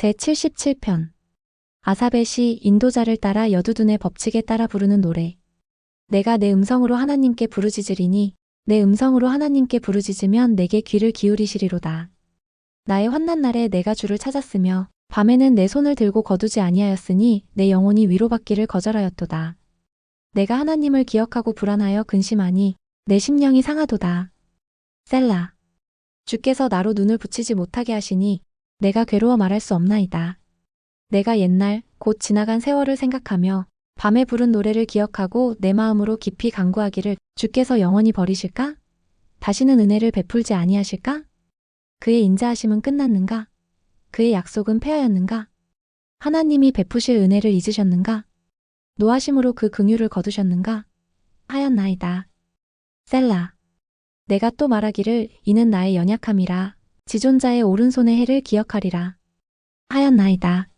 제77편 아사벳이 인도자를 따라 여두둔의 법칙에 따라 부르는 노래 내가 내 음성으로 하나님께 부르짖으리니 내 음성으로 하나님께 부르짖으면 내게 귀를 기울이시리로다. 나의 환난 날에 내가 주를 찾았으며 밤에는 내 손을 들고 거두지 아니하였으니 내 영혼이 위로받기를 거절하였도다. 내가 하나님을 기억하고 불안하여 근심하니 내 심령이 상하도다. 셀라. 주께서 나로 눈을 붙이지 못하게 하시니 내가 괴로워 말할 수 없나이다. 내가 옛날 곧 지나간 세월을 생각하며 밤에 부른 노래를 기억하고 내 마음으로 깊이 간구하기를 주께서 영원히 버리실까? 다시는 은혜를 베풀지 아니하실까? 그의 인자하심은 끝났는가? 그의 약속은 폐하였는가? 하나님이 베푸실 은혜를 잊으셨는가? 노하심으로 그 긍휼을 거두셨는가? 하였나이다. 셀라. 내가 또 말하기를 이는 나의 연약함이라 지존자의 오른손의 해를 기억하리라. 하였나이다.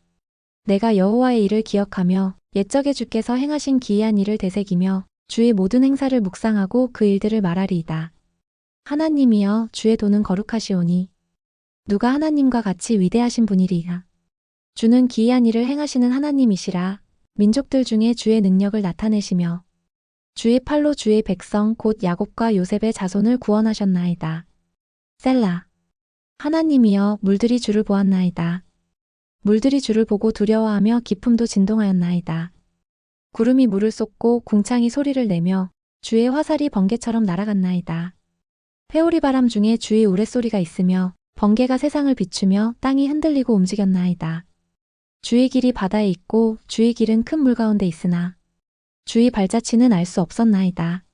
내가 여호와의 일을 기억하며 옛적에 주께서 행하신 기이한 일을 되새기며 주의 모든 행사를 묵상하고 그 일들을 말하리이다. 하나님이여 주의 도는 거룩하시오니 누가 하나님과 같이 위대하신 분이리이다. 주는 기이한 일을 행하시는 하나님이시라 민족들 중에 주의 능력을 나타내시며 주의 팔로 주의 백성 곧 야곱과 요셉의 자손을 구원하셨나이다. 셀라. 하나님이여 물들이 주를 보았나이다. 물들이 주를 보고 두려워하며 기품도 진동하였나이다. 구름이 물을 쏟고 궁창이 소리를 내며 주의 화살이 번개처럼 날아갔나이다. 회오리 바람 중에 주의 우레소리가 있으며 번개가 세상을 비추며 땅이 흔들리고 움직였나이다. 주의 길이 바다에 있고 주의 길은 큰 물 가운데 있으나 주의 발자취는 알 수 없었나이다.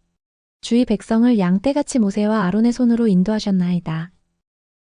주의 백성을 양떼같이 모세와 아론의 손으로 인도하셨나이다.